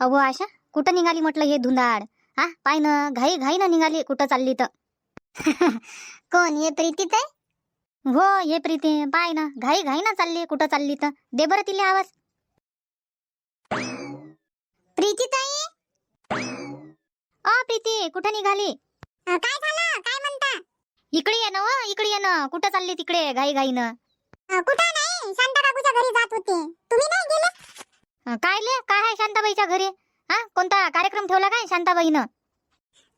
अहो आशा कुठं निघाली म्हटलं हे धुंदाड? हा पाय ना घाई घाई ना निघाली कुठं चालली तर. कोण हे प्रीतीत आहे हो हे प्रीती पाय ना घाई घाई ना चालली कुठं चालली तर. दे बरं तिला आवाज. प्रीतीत आहे अ प्रीती कुठं निघाली? अं, काय झालं? काय म्हणता? इकडे ये ना व, इकडे ये ना कुठं चालली तिकडे घाई घाई ना अं, कुठं नाही शांता काकूच्या घरी जात होते. तुम्ही नाही गेले? काय ले? काय आहे शांताबाईच्या घरी? हा? कोणता कार्यक्रम ठेवला काय शांताबाईनं?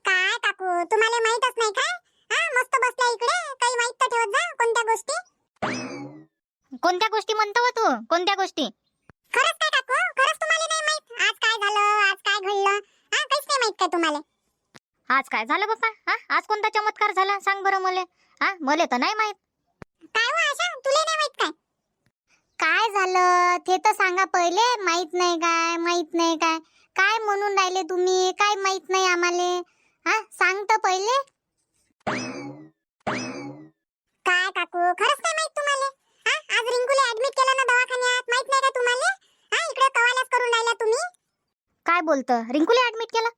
काय काकू तुम्हाला माहीतच नाही काय हा मस्त बसल्या इकडे. काही माहीत तर ठेवत जा कोणत्या गोष्टी? कोणत्या गोष्टी म्हणतो तू? कोणत्या गोष्टी? खरंच काय काकू? खरंच तुम्हाला नाही माहीत? आज काय झालं? आज काय घडलं? हा काहीच नाही माहीत काय तुम्हाला. आज काय झालं बाप्पा? हा? आज कोणता चमत्कार झाला? सांग बरं मले. हा मले तर नाही माहीत. काय हो आशा? तुला नाही माहीत काय? काय झालं? ते तर सांगा पहिले. माहीत नाही काय माहीत नाही काय. काय म्हणून राहिले तुम्ही? काय माहीत नाही आम्हाले. हा सांग तर पहिले. काय काकू? खरंच नाही माहीत तुम्हाला. हा आज रिंकूला ऍडमिट केलं ना दवाखान्यात? माहीत नाही का तुम्हाला? हा इकडे कवाल्याच करून राहिला तुम्ही. काय बोलतं? रिंकूला ऍडमिट केलं?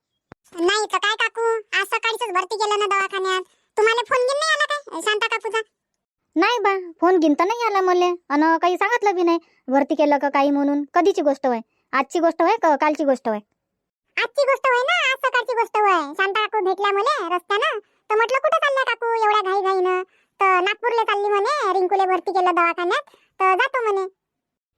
नाही तर काय काकू? आज सकाळीच भरती केलं ना दवाखान्यात. फोन गिनता नाही आला मले. अन काही सांगितलं बी नाही. भरती केलं का काही म्हणून? कधीची गोष्ट होय? आजची गोष्ट होय का कालची गोष्ट होय? आजची गोष्ट होय ना? आज सकाळची गोष्ट होय. शांता काकू भेटल्या मुले रस्त्यानं. तर म्हटलं कुठं चालल्या काकू एवढ्या घाई घाईनं तर नागपूरला चालली म्हणे रिंकूले भरती केलं दवाखान्यात. तर जातो म्हणे.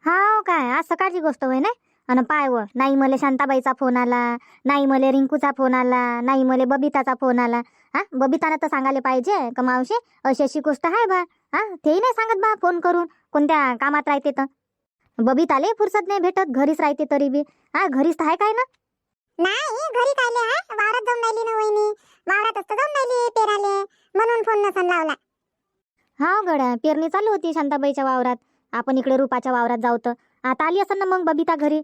हा काय? आज सकाळची गोष्ट होय ना अन पाय व नाही मले शांताबाईचा फोन आला. नाही मले रिंकूचा फोन आला. नाही मले बबिताचा फोन आला. हा? बबितानं तर सांगायला पाहिजे का मावशी? अशी अशी गोष्ट आहे बा. हा तेही नाही सांगत बा फोन करून कोणत्या कामात राहते तर. बबिताले फुरसत नाही भेटत घरीच राहते तरी बी. हा घरीच तर आहे काय ना? नाही घरी कायले हा. वावरात जाऊन राहिली ना वहिनी. वावरात असतं जाऊन राहिली पेराले. म्हणून फोन नसन लावला. हा गड्या पेरणी चालू होती शांताबाईच्या वावरात. आपण इकडे रुपाच्या वावरात जाऊ तर. आता आली असं ना मग बबिता घरी?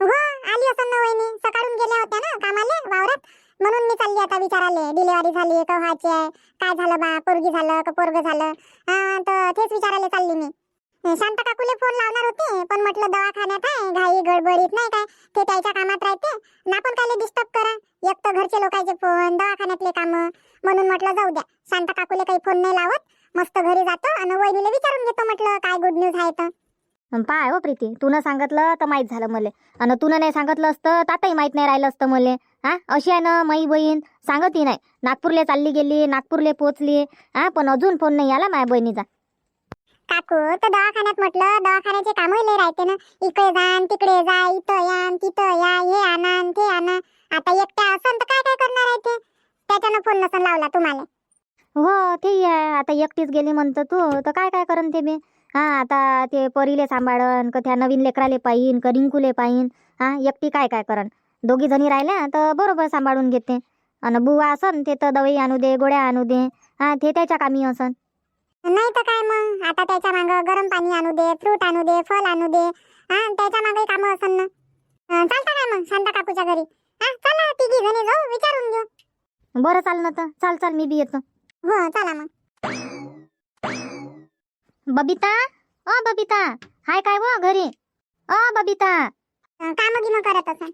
हो आली असं ना वहिनी. सकाळून गेल्या होत्या ना कामाले वावरात. म्हणून मी चालली आता विचाराले. डिलिव्हरी झाली का व्हायची आहे काय झालं बा पोरगी झालं का पोरग झालं? हा, तर तेच विचारायला चालली मी. अं, शांता काकूले फोन लावणार होते पण म्हटलं दवाखान्यात आहे घाई गडबडीत नाही काय ते त्याच्या कामात राहते. ना पण काय डिस्टर्ब करा. एक तर घरचे लोकांचे फोन दवाखान्यातले काम. म्हणून म्हटलं जाऊ द्या. शांता काकूले काही फोन नाही लावत. मस्त घरी जातो आणि वहिनीला विचारून घेतो म्हटलं काय गुड न्यूज आहे तर. पाय हो प्रीती तू सांगितलं तर माहीत झालं मले. आणि तू नाही सांगितलं असतं तर आताही माहीत नाही राहिलं असतं मले. हा? अशी आहे ना माई बहीण. सांगतही नाही. नागपूरला चालली गेली नागपूरला पोचली. हा? पण अजून फोन नाही आला माझ्या बहिणीचा. काकू तर दवाखान्यात म्हटलं दवाखान्याचे कामही लय राहते ना. इकडे जा न तिकडे जा इथं या न तिथं या हे आणा न ते आणा. आता एकट्या असन तर काय काय करणार आहे ते? त्याच्यानं फोन नसन लावला तुम्हाला. हो ते आहे. आता एकटीच गेली म्हणतं तू. तर काय काय करन ते बी? हा आता ते परीले सांभाळन का त्या नवीन लेकराले पाहिन का रिंकूले पाहिन. हा एकटी काय काय करन दोघी जणी राहिल्या तर बरोबर सांभाळून घेते. आणि बुवा असन ते तर दवाई आणू दे गोळ्या आणू दे. हा ते त्याच्या कामी असन. नाही तर काय मग? आता त्याच्या मागं गरम पाणी आणू दे फ्रूट आणू दे फल आणू दे. हा त्याच्यामागे कामं असन ना. अं, चालतं काय मग शांता काकूच्या घरी. हा चला तिघी जणी जाऊ विचारून घेऊ. बरं चाल ना तर. चाल चाल मी बी येतो. हो चला मग. बबिता? अ बबिता. हाय काय व घरी? अ बबिता. अं, कामं गिमं करत असन.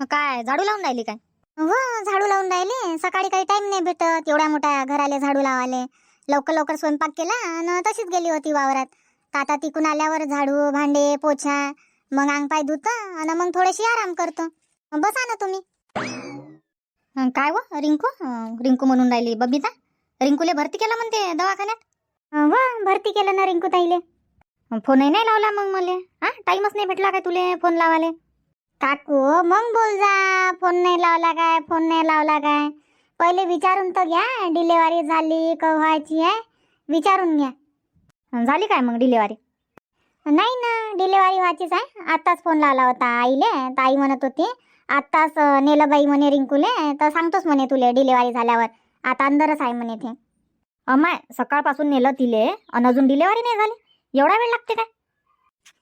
काय झाडू लावून राहिली काय? हो झाडू लावून राहिले. सकाळी काही टाइम नाही भेटत. एवढ्या मोठ्या घराले झाडू लावाले. लवकर लवकर स्वयंपाक केला आणि तशीच गेली होती वावरात. तर आता तिकून आल्यावर झाडू भांडे पोछा मग अंग पाय धुत आणि मग थोडीशी आराम करतो. बसा ना तुम्ही. काय व रिंकू? रिंकू म्हणून राहिली. बबिता? रिंकूले भरती केलं म्हणते दवाखान्यात? हो भरती केलं ना रिंकू ताईले. फोनही नाही लावला मग मला. हा टाइमच नाही भेटला काय तुले फोन लावाले? काकू मग बोल जा. फोन नाही लावला काय? फोन नाही लावला काय? पहिले विचारून तर घ्या. डिलेवरी झाली का व्हायची आहे. विचारून घ्या. झाली काय मग डिलेवरी नाही ना डिलेवरी व्हायचीच आहे. आत्ताच फोन लावला होता आईले. तर आई म्हणत होती आत्ताच नेलं बाई म्हणे रिंकूले. तर सांगतोच म्हणे तुले डिलेवरी झाल्यावर. आता अंदरच आहे म्हणे ते. अमाय सकाळपासून नेलं तिले. आणि अजून डिलेवरी नाही झाली. एवढा वेळ लागते काय?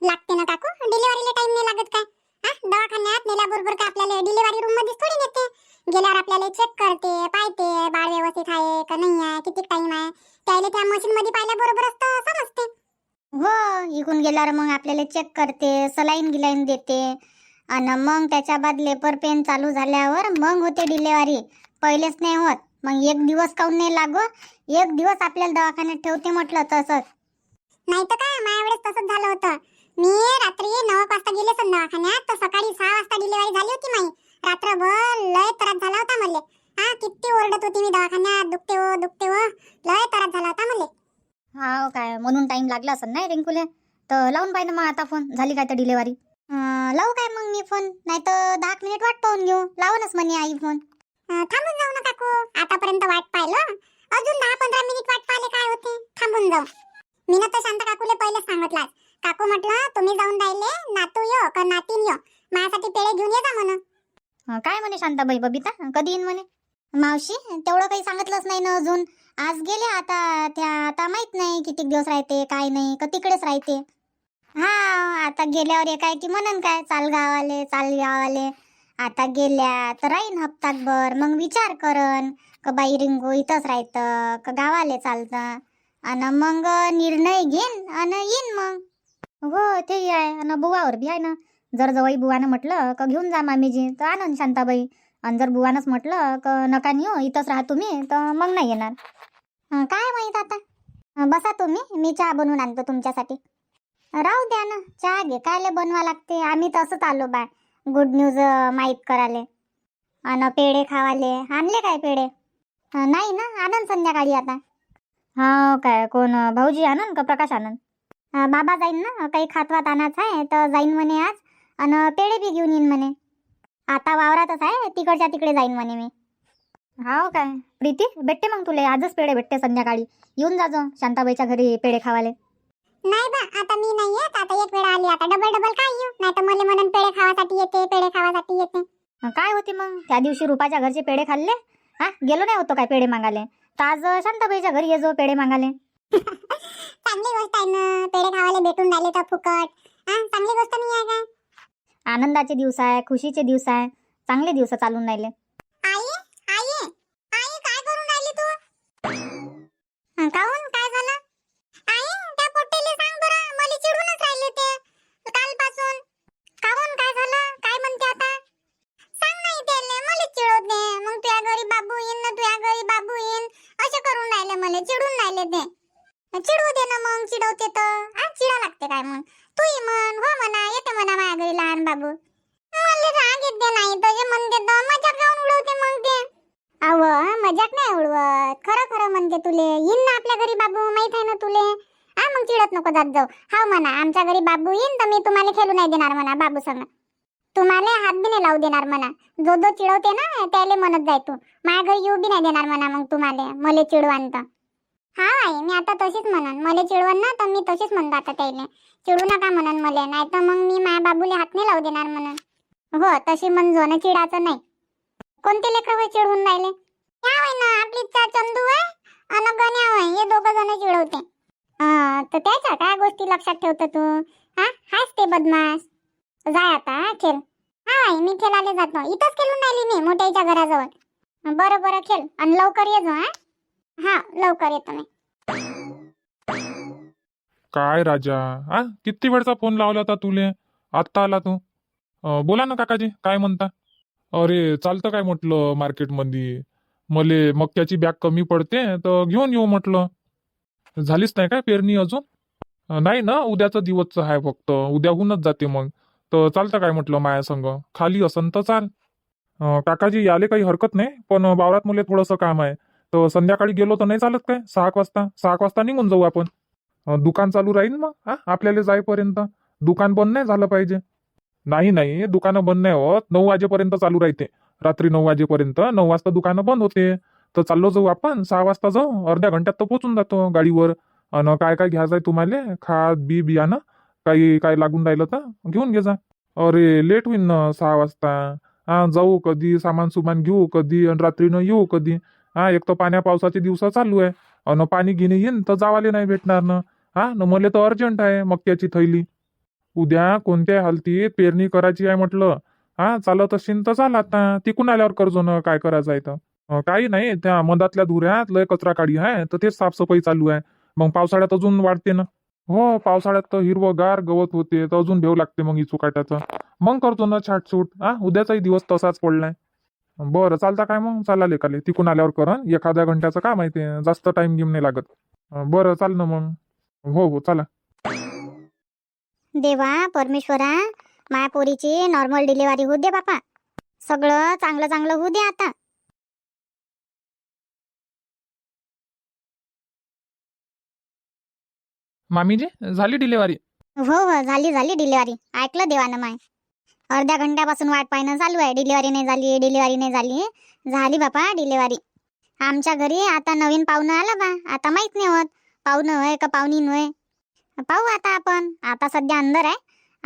लागते ना काकू. डिलेवरीला टाइम नाही लागत काय? हा? दवाखान्यात नेल्याबरोबर का आपल्याला डिलिव्हरी रूम मध्येच थोडी नेते? गेल्यावर आपल्याला चेक करते पाहते बाळ व्यवस्थित आहे का नाही आहे किती टाइम आहे? त्याला त्या मशीन मध्ये पाहिल्याबरोबरच तर समजते. हो इकून गेल्यावर मग आपल्याला चेक करते सलाईन गिलाईन देते. आणि मग त्याच्या बाद लेबर पेन चालू झाल्यावर मग होते डिलेवरी पहिलेच नाही होत. मग एक दिवस काऊन नाही लागो? एक दिवस आपल्याला दवाखान्यात ठेवते म्हटलं तसंच. नाही तर काय? माझ्या वेळेस तसंच झालं होतं. मी रात्री नऊ वाजता गेले सर दवाखान्यात तर सकाळी सहा वाजता डिलिव्हरी झाली होती माई. रात्रभर लय त्रास झाला होता मले हा किती ओरडत होती मी दवाखान्यात दुखते हो दुखते हो. लय त्रास झाला होता मले हा काय म्हणून टाइम लागला असं नाही रिंकूले? तर लावून पाहिजे मग आता फोन झाली काय तर डिलेवरी लावू काय मग मी फोन नाही तर दहा मिनिट वाट पाहून घेऊ. लावूनच म्हणे आई फोन थांबून जाऊ ना काकू. आतापर्यंत वाट पाहिलं. अजून दहा पंधरा मिनिट वाट पाहिले काय होते. थांबून जाऊ. मी ना तर शांत काकूले पहिले सांगितलं काकू म्हटलं तुम्ही जाऊन राहिले नातू यो का नातीन यो? माझ्यासाठी पेढे घेऊन ये जा म्हणून. अं, काय म्हणे शांताबाई बबिता? कधी येईन म्हणे? मावशी तेवढं काही सांगितलंच नाही ना अजून. आज गेले आता त्या आता माहीत नाही किती दिवस राहते काय नाही का तिकडेच राहते. हा आता गेल्यावर एक आहे की म्हणन काय चाल गावाले चाल गावाले. आता गेल्या तर राहीन हप्ताभर मग विचार करन का बाई रिंगू इथंच राहतं का गावाले चालतं. आणि मग निर्णय घेईन आणि येईन मग. हो ते आहे आणि बुवावर बी आहे ना. जर जवळ बुवानं म्हटलं का घेऊन जा मामीजी तर आनंद शांताबाई. आणि जर बुवानंच म्हटलं का नका नेऊ इथंच राहा तुम्ही तर मग नाही येणार. काय माहीत आता? बसा तुम्ही मी चहा बनवून आणतो तुमच्यासाठी. राहू द्या ना चहा घे कायले बनवा लागते? आम्ही तसंच आलो बाय गुड न्यूज माहीत कराले आणि पेढे खावाले आणले काय पेढे? नाही ना आनंद संध्याकाळी आता. हा काय कोण भाऊजी आनंद का प्रकाश आनंद बाबा जाईन ना काही खातवात आणायचं आहे तर जाईन म्हणे आज. आणि पेढे बी घेऊन येईन म्हणे. आता वावरातच आहे तिकडच्या तिकडे जाईन म्हणे मी. हाव काय? प्रीती भेटते मग तुले. आजच पेढे भेटते संध्याकाळी. येऊन जाजो शांताबाईच्या घरी पेढे खावाले. नाही बा आता मी नाही येत. आता एक वेळा आली. आता डबल डबल काय येऊ? नाही तर मला म्हणून पेढे खावासाठी येते पेढे खावासाठी येते. काय होते मग? त्या दिवशी रुपाच्या घरचे पेढे खाल्ले? हा गेलो नाही होतो काय पेढे मागाले तर आज शांताबाईच्या घरी ये जो पेढे मागाले चांगली गोष्ट आहे ना. पेढे खावाले भेटून राहिले तर फुकट. हा चांगली गोष्ट नाही आहे का आनंदाचे दिवस आहे खुशीचे दिवस आहे. चांगले दिवस चालून राहिले. घरी बाबू माहीत आहे ना तुले? हा मग चिडत नको जात जाऊ. हा म्हणा आमच्या घरी बाबू येईन तर मी तुम्हाला खेळू नाही देणार म्हणा बाबू संग. तुम्हाला हात बी नाही लावू देणार म्हणा. जो जो चिडवते ना त्याले म्हणत जाय तू. माझ्या घरी येऊ बी नाही देणार म्हणा मग तुम्हाला मले चिडवान तर. हा आई मी आता तशीच म्हणन. मले चिडवण ना तर मी तशीच म्हणतो आता त्याले. चिडू नका म्हणन मले नाही तर मग मी माझ्या बाबूले हात नाही लावू देणार म्हणून. हो तशी म्हणजो ना चिडाचं नाही. कोणते लेकर चिडवून राहिले? काय ना आपली चंदू आहे अन गण्या हे दोघं जण चिडवते. तर त्याच्या काय गोष्टी लक्षात ठेवतो तू? हा? हाच ते बदमाश. जाय आता खेळ. हा मी खेळायला जातो इथंच खेळून राहिली मी मोठ्याच्या घराजवळ. बरं बरं खेळ. आणि लवकर ये जो हा. हा लवकर येतो मी. काय राजा? हा? किती वेळचा फोन लावला होता तुले? आत्ता आला तू? अं, बोला ना काकाजी काय म्हणता? अरे चालतं काय म्हटलं मार्केटमध्ये मले मक्याची बॅग कमी पडते तर घेऊन येऊ म्हटलं. झालीच नाही काय पेरणी अजून? नाही ना उद्याचा दिवसचं आहे फक्त. उद्या होऊनच जाते मग. तर चालतं काय म्हटलं माया संग? खाली असन तर चाल. काकाजी याले काही हरकत नाही पण वावरात मुले थोडंसं काम आहे. तर संध्याकाळी गेलो तर नाही चालत काय? सहा वाजता. सहा वाजता निघून जाऊ आपण. दुकान चालू राहील मग. हा आपल्याला जाईपर्यंत. दुकान बंद नाही झालं पाहिजे. नाही नाही दुकानं बंद नाही होत. नऊ वाजेपर्यंत चालू राहते. रात्री नऊ वाजेपर्यंत नऊ वाजता दुकानं बंद होते. तर चाललो जाऊ आपण सहा वाजता जाऊ अर्ध्या घंट्यात तर पोचून जातो गाडीवर. आणि काय काय घ्यायचं आहे तुम्हाला? खाद बी बियाणं काही काय लागून राहिलं तर घेऊन घे जा. अरे लेट होईन ना सहा वाजता. हा जाऊ कधी सामान सुमान घेऊ कधी आणि रात्रीनं येऊ कधी. हा एक तर पाण्या पावसाचे दिवस चालू आहे. अन पाणी घेणे येईन तर जावाले नाही भेटणार ना. हा न मला तर अर्जंट आहे मक्याची थैली. उद्या कोणत्या हालतीत पेरणी करायची आहे म्हटलं? हा चालत असेल तर चाल आता. तिकून आल्यावर कर्जो ना काय करायचं आहे तर काही नाही त्या मधातल्या धुऱ्यात लय कचरा काढी आहे तर तेच साफसफाई चालू आहे. मग पावसाळ्यात अजून वाढते ना. हो पावसाळ्यात तर हिरवगार गवत होते तर अजून भेव लागते मग इचुकाट्याचं मग करतो ना छाटछूट. हा उद्याचाही दिवस तसाच पडलाय. बरं चालता काय मग? चाला लेखाले तिकून आल्यावर कर एखाद्या घंट्याचं काम आहे ते. जास्त टाइम घेऊन नाही लागत. बरं चाल ना मग. हो हो चला. देवा परमेश्वरा. माया पोरीची नॉर्मल डिलिव्हरी होऊ दे बापा. सगळं चांगलं चांगलं होऊ दे आता. मामीजी झाली डिलेवरी हो हो झाली झाली डिलिव्हरी ऐकलं देवानं माय. अर्ध्या घंट्यापासून वाट पाहणं चालू आहे. डिलिव्हरी नाही झाली डिलिव्हरी नाही झाली. झाली बापा डिलिव्हरी आमच्या घरी आता नवीन पाहुणं आलं बा. आता माहीत नाही होत. पाहुणं होय का पाहुणी होय? पाहू आता आपण. आता सध्या अंदर आहे.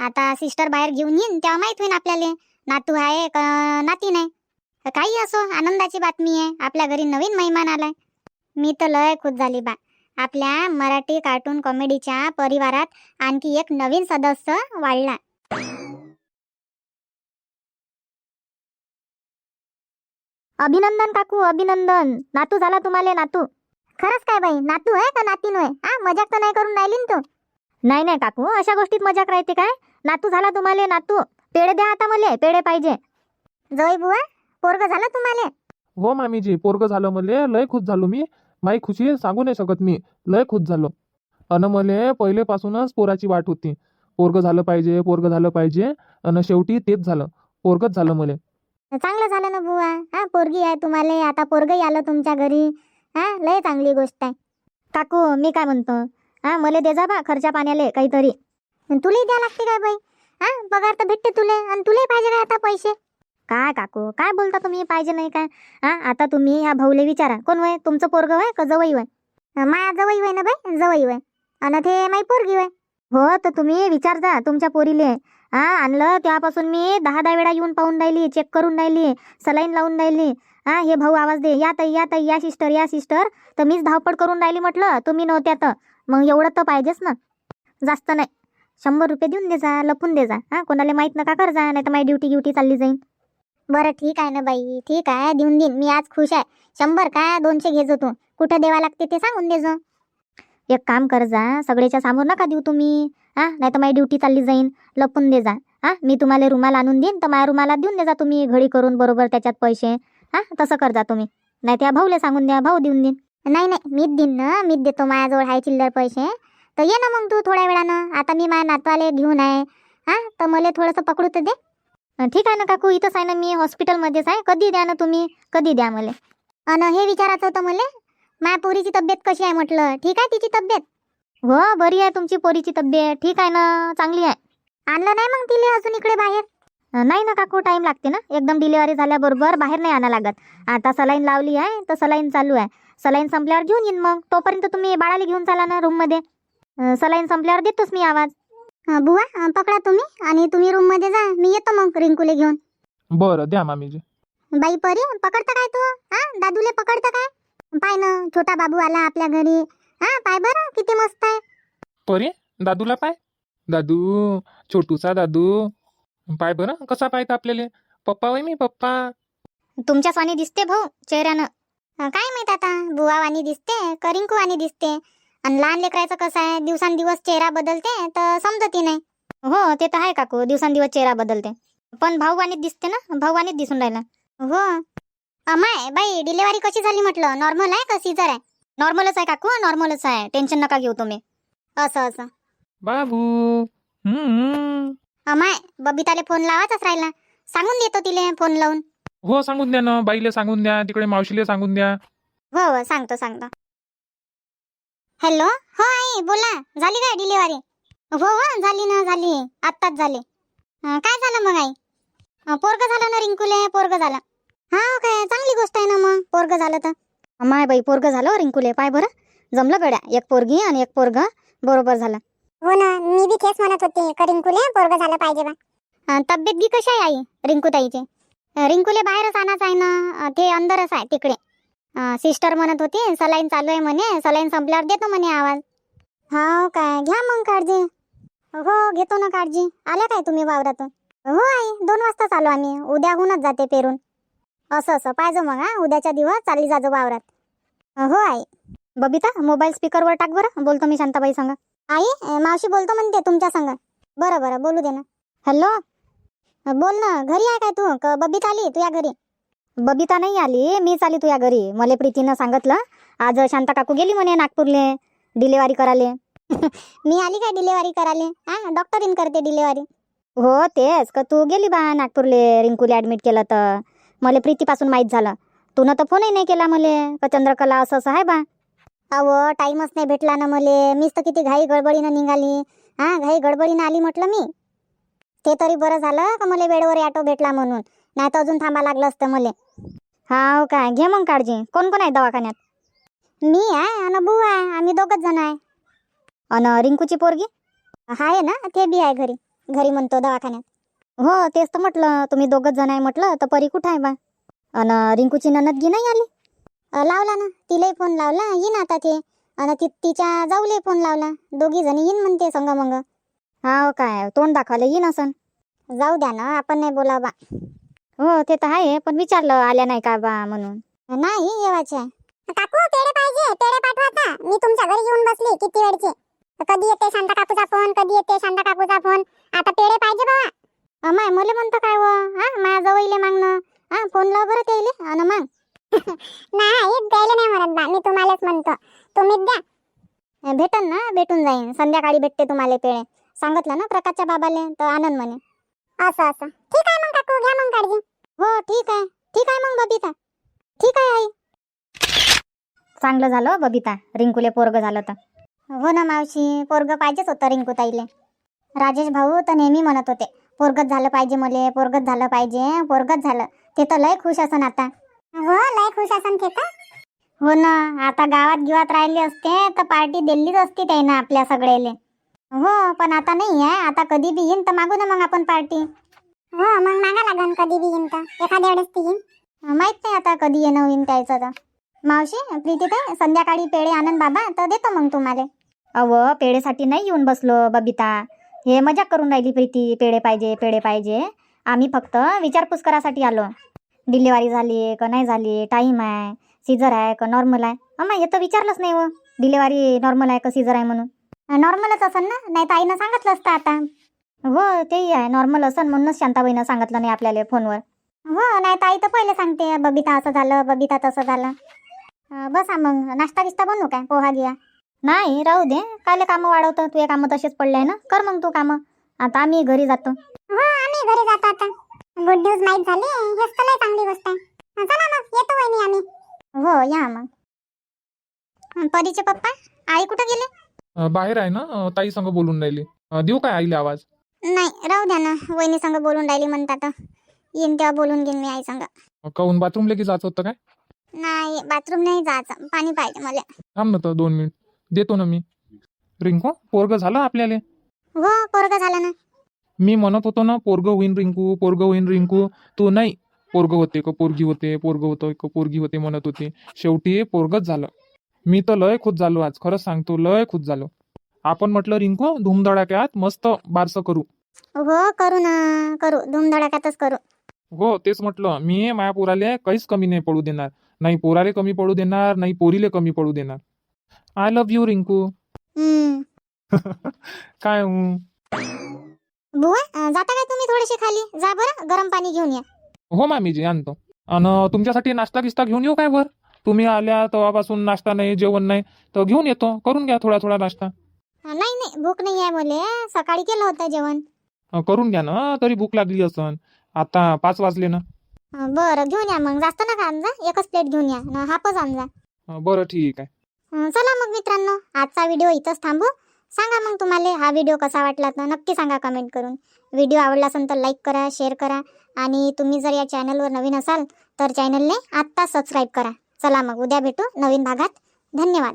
आता सिस्टर बाहेर घेऊन येईन तेव्हा माहीत होईन आपल्याला. नातू आहे का नाती नाही. काही असो आनंदाची बातमी आहे. आपल्या घरी नवीन मेहमान आलाय. मी तर लय खुश झाली बा. आपल्या मराठी कार्टून कॉमेडीच्या परिवारात आणखी एक नवीन सदस्य वाढला. अभिनंदन काकू अभिनंदन. नातू झाला तुम्हाला नातू. खरंच काय बाई नातू आहे का नातीन आहे आ मजाक तर नाही करून राहिली तू. नाही नाही काकू अशा गोष्टीत मजाक राहते काय? नातू झाला तुम्हाला नातू. पेढे द्या आता मला पेढे पाहिजे. जोई बुवा पोरग झालं तुम्हाला? हो मामीजी पोरग झालं मले लय खुश झालो मी. माई खुशी सांगू नाही शकत मी लय खुश झालो. अन मले पहिलेपासूनच पोराची वाट होती. पोरग झालं पाहिजे पोरग झालं पाहिजे अन शेवटी तेच झालं. पोरगच झालं मले. चांगलं झालं ना बुवा. हा पोरगी आहे तुम्हाला आता पोरगही आलं तुमच्या घरी. हा लय चांगली गोष्ट आहे. काकू मी काय म्हणतो? हा मला दे जा बा खर्चा पाण्याले काहीतरी. तुलाही द्या लागते काय बाई? हा? पगार तर भेटते तुले आणि तुलाही पाहिजे काय आता पैसे? काय काकू? काय बोलता तुम्ही? पाहिजे नाही काय? हा? आता तुम्ही ह्या भाऊले विचारा. कोण वय? तुमचं पोरग वय का जवई वय? माया जवई वय ना बाई? जवई वय. आणि ते माई पोरगी वय. हो तर तुम्ही विचार जा. तुमच्या पोरीले. हा? आणलं तेव्हापासून मी दहा दहा वेळा येऊन पाहून राहिली चेक करून राहिली सलाईन लावून राहिली. हा? हे भाऊ आवाज दे. या ताई या ताई या सिस्टर या सिस्टर तर मीच धावपळ करून राहिली म्हटलं तुम्ही नव्हत्या तर. मग एवढं तर पाहिजेच ना. जास्त नाही. शंभर रुपये देऊन दे जा लपून दे जा. हा कोणाला माहीत नका कर जा नाही तर माझी ड्युटी ड्युटी चालली जाईन. बरं ठीक आहे ना बाई. ठीक आहे देऊन देईन. मी आज खुश आहे. शंभर काय दोनशे घेजो तू. कुठं द्यावा लागते ते सांगून दे जो. एक काम कर जा सगळ्याच्या समोर नका देऊ तुम्ही. हा नाही तर माझी ड्युटी चालली जाईन. लपून दे जा. हा मी तुम्हाला रुमाल आणून देईन तर माझ्या रुमालात देऊन दे जा तुम्ही. घडी करून बरोबर त्याच्यात पैसे. हा तसं कर जा तुम्ही. नाही त्या भाऊले सांगून द्या भाऊ देऊन देईन. नाही नाही मीच देईन ना. मीच देतो. माझ्याजवळ आहे चिल्लर पैसे. तर ये ना मग तू थोड्या वेळानं. आता मी माझ्या नातवाले घेऊन आहे. हा? तर मला थोडंसं पकडू तर दे. ठीक आहे ना काकू? इथंच आहे ना मी हॉस्पिटलमध्येच आहे. कधी द्या ना तुम्ही? कधी द्या मला. अन हे विचारायचं होतं मला माझ्या पोरीची तब्येत कशी आहे म्हटलं. ठीक आहे तिची तब्येत? हो बरी आहे तुमची पोरीची तब्येत. ठीक आहे ना? चांगली आहे. आणलं नाही मग तिले अजून इकडे बाहेर? नाही ना काकू टाईम लागते ना. एकदम डिलिव्हरी झाल्याबरोबर बाहेर नाही आणा लागत. आता सलाईन लावली आहे तर सलाईन चालू आहे. सलाईन संपल्यावर घेऊन येईन मग. तोपर्यंत तुम्ही बाळाला घेऊन चाला ना रूममध्ये. सलाईन संपल्यावर देतोच मी आवाज. बुवा पकडा तुम्ही आणि तुम्ही रूममध्ये जा. मी येतो मग रिंकूले घेऊन. बरं द्या मामीजी. बाई परी पकडतं काय तू? हा दादूले पकडतं काय? पाय ना छोटा बाबू आला आपल्या घरी. हा पाय बरं किती मस्त आहे. परी दादूला पाय. दादू छोटूचा दादू. पाय बरं कसा पाहता आपल्याला? पप्पा वय मी पप्पा. तुमच्या स्वानी दिसते भाऊ चेहऱ्यानं. अं, काय माहीत आता बुवा वाणी दिसते का रिंकू वाणी दिसते? आणि लहान लेकराचं कसं आहे दिवसांदिवस चेहरा बदलते तर समजती नाही. हो ते तर आहे काकू दिवसांदिवस चेहरा बदलते. पण भाऊवानीत दिसते ना भाऊवानीत दिसून राहिला. हो. अमाय बाई डिलिव्हरी कशी झाली म्हटलं? नॉर्मल आहे का सीझर आहे? नॉर्मलच आहे काकू नॉर्मलच आहे. टेन्शन नका घेऊ तुम्ही. असं असं. बाबू. हम्म. अमाय बबिताले फोन लावाचाच राहिला. सांगून देतो तिले फोन लावून. हो सांगून द्या ना. बाईले सांगून द्या तिकडे मावशीले सांगून द्या. हो हो सांगतो सांगतो. हॅलो हो आई बोला. झाली काय डिलिव्हरी हो हो झाली ना झाली. आत्ताच झाली. अं, काय झालं मग आई? पोरगं झालं ना रिंकूले? पोरगं झालं. हा काय चांगली गोष्ट आहे ना मग. पोरगं झालं तर. माय बाई पोरग झालं हो रिंकूले. पाय बरं. जमलं गड्या. एक पोरगी आणि एक पोरग. बरोबर झालं. हो ना मी बी तेच म्हणत होते का रिंकूले पोरगं झालं पाहिजे बा. तब्येत गी कशी आहे आई रिंकू ताईची रिंकूले बाहेरच आणायचं आहे ना? अं, ते अंदरच आहे तिकडे. सिस्टर म्हणत होती सलाईन चालू आहे म्हणे सलाईन संपल्यावर देतो म्हणे आवाज. हो काय घ्या मग काळजी. हो घेतो ना काळजी. आल्या काय तुम्ही वावरातून? हो आई दोन वाजता चालू आम्ही. उद्याहूनच जाते पेरून. असं असं पाहिजे मग हा. उद्याच्या दिवस चालली जाजो वावरात. हो आई. बबिता मोबाईल स्पीकरवर टाक बरं. बोलतो मी शांताबाई संग. आई मावशी बोलतो म्हणते तुमच्या संग. बरं बरं बोलू दे ना. हॅलो? बोल ना घरी आहे काय तू? क बबीत आली तुझ्या घरी. बबिता नाही आली. मीच आली तुझ्या घरी. मला प्रीतीनं सांगितलं आज शांता काकू गेली म्हणे नागपूरले डिलेवरी कराले मी आली काय डिलेवरी कराले हा डॉक्टरीन करते डिलेवरी. हो तेच का तू गेली बा नागपूरले रिंकूले ऍडमिट केलं तर. मला प्रीतीपासून माहीत झालं. तूनं तर फोनही नाही केला मले का चंद्रकला असं असं आहे बा. अहो टाईमच नाही भेटला ना मले. मीच तर किती घाई गडबडीनं निघाली. हा घाई गडबडीनं आली म्हटलं मी. ते तरी बरं झालं का मला वेळेवर ऑटो भेटला म्हणून. नाही तर अजून थांबा लागलं असतं मले. हो काय घे मग काळजी. कोण कोण आहे दवाखान्यात? मी आहे आणि बुवा आहे. आम्ही दोघच जण आहे. अन रिंकूची पोरगी? आहे ना ते बी आहे घरी. घरी म्हणतो दवाखान्यात. हो तेच तर म्हटलं तुम्ही दोघच जण आहे म्हटलं तर परी कुठं आहे बा? अन रिंकूची ननदगी नाही आली? लावला ना. तिलाही फोन लावला. येईन आता ते. अन ति तिच्या जाऊले फोन लावला. दोघी जणी येईन म्हणते संग मग हो काय तोंड दाखवायला येईन असन. जाऊ द्या ना आपण नाही बोला बा. हो ते तर आहे पण विचारलं आल्या नाही का बा म्हणून. नाही येवाचे. काकू पेढे पाहिजे पेढे पाठवा आता मी तुमच्या घरी येऊन बसली किती वेळचे. कधी येते शांता काकूचा फोन कधी येते शांता काकूचा फोन. आता पेढे पाहिजे बाबा. अमाय मले म्हणतो काय व? हा माझ्या जवळ मागणं. हा फोन लाव बरं त्याले अन मग. नाही द्यायला नाही म्हणत बा मी तुम्हालाच म्हणतो. तुम्हीच द्या. भेटन ना भेटून जाईन. संध्याकाळी भेटते तुम्हाला पेढे. सांगितलं ना प्रकाशच्या बाबाले तर आनंद म्हणे. असं असं. ठीक आहे मग काकू घ्या मग काळजी. हो ठीक आहे. ठीक आहे मग बबिता. ठीक आहे आई. चांगलं झालं हो बबिता. रिंकूले पोरग झालं तर. हो ना मावशी पोरग पाहिजेच होतं रिंकू ताईले. राजेश भाऊ तर नेहमी म्हणत होते पोरगत झालं पाहिजे मले पोरगत झालं पाहिजे पोरगत झालं. ते तर लय खुश असन आता. हो लय खुश असन ते तर. हो ना आता गावात गिवात राहिले असते तर पार्टी दिल्लीच असती त्यानं आपल्या सगळ्याले हो पण आता नाही आहे. आता कधी बी येईन तर मागू ना मग आपण पार्टी. हो मग मागा लागन कधी बी येईन तर. एखाद्या वेळेस ती येईन. माहीत नाही आता कधी येणं होईन त्याचं तर. मावशी प्रीती ते संध्याकाळी पेढे आनंद बाबा तर देतो मग तुम्हाला. अव पेढेसाठी नाही येऊन बसलो बबिता. हे मजाक करून राहिली प्रीती पेढे पाहिजे पेढे पाहिजे. आम्ही फक्त विचारपूस करासाठी आलो. डिलिव्हरी झाली का नाही झाली टाईम आहे सीझर आहे का नॉर्मल आहे? अम्मा हे तर विचारलंच नाही व डिलिव्हरी नॉर्मल आहे का सीझर आहे म्हणून? नॉर्मलच असेल ना नाही तर आईनं सांगितलं असतं आता. हो तेही आहे. नॉर्मल असन म्हणूनच शांताबाईनं सांगितलं नाही आपल्याला फोनवर. हो नाही तर आई तर पहिले सांगते. बबिता असं झालं बबिता तसं झालं. अं, बसा मग. नाश्ता बिस्ता बनवू काय? पोहा गिया. नाही राहू दे. कायले कामं वाढवतं? तुझे कामं तसेच पडले आहे ना? कर मग तू कामं. आता आम्ही घरी जातो. हो आम्ही घरी जातो आता. गुड न्यूज माहीत झाली. हेच तर लय चांगली गोष्ट आहे. चला मग येतो वहिनी आम्ही. हो या मग. परीचे पप्पा आई कुठं गेले? अं, बाहेर आहे ना? अं, ताई संग बोलून राहिली. अं, देऊ काय आईले आवाज? नाही राहू द्या ना. वहिनी संग बोलून राहिली म्हणतात. येईन तेव्हा बोलून घेईन मी आई संग. अं, काहून? बाथरूम की जायचं होतं काय? नाही बाथरूम नाही जायचं पाणी पाहिजे मला. थांब ना तर दोन मिनिट. देतो ना मी. रिंकू पोरग झालं आपल्याला? हो पोरग झालं ना. मी म्हणत होतो ना पोरग होईन रिंकू पोरग होईन रिंकू. तू नाही पोरग होते का पोरगी होते पोरग होतं का पोरगी होते म्हणत होते. शेवटी पोरगच झालं. मी तर लय खुश झालो आज. खरंच सांगतो लय खुश झालो. आपण म्हटलं रिंकू धूमधडाक्यात मस्त बारसं करू. हो करू ना. करू. धुमधडाक्यातच करू. हो तेच म्हटलं. मी माया पोराले काहीच कमी नाही पडू देणार. नाही पोराले कमी पडू देणार नाही पोरीले कमी पडू देणार. I love you Rinku. हम्म. काय हूं? बुवा अं, जाता काय तुम्ही थोडीशी खाली? जा बरं गरम पाणी घेऊन या. हो मामीजी आणतो. आणि तुमच्यासाठी नाश्ता गिस्ता घेऊन येऊ काय वर? तुम्ही आल्या तेव्हापासून नाश्ता नाही जेवण नाही तर घेऊन येतो. करून घ्या थोडा थोडा नाश्ता. नाही नाही भूक नाही आहे मले सकाळी केलं होतं जेवण. अं, करून घ्या ना तरी भूक लागली असन. आता पाच वाजले ना. अं, बरं घेऊन या मग. जास्त नका आणजा. एकच प्लेट घेऊन या. न हापच आणजा. अं, बरं ठीक आहे. अं, चला मग मित्रांनो आजचा व्हिडिओ इथंच थांबू. सांगा मग तुम्हाला हा व्हिडिओ कसा वाटला तर नक्की सांगा कमेंट करून. व्हिडिओ आवडला असेल तर लाईक करा शेअर करा. आणि तुम्ही जर या चॅनलवर नवीन असाल तर चॅनलने आत्ता सबस्क्राईब करा. चला मग उद्या भेटू नवीन भागात. धन्यवाद.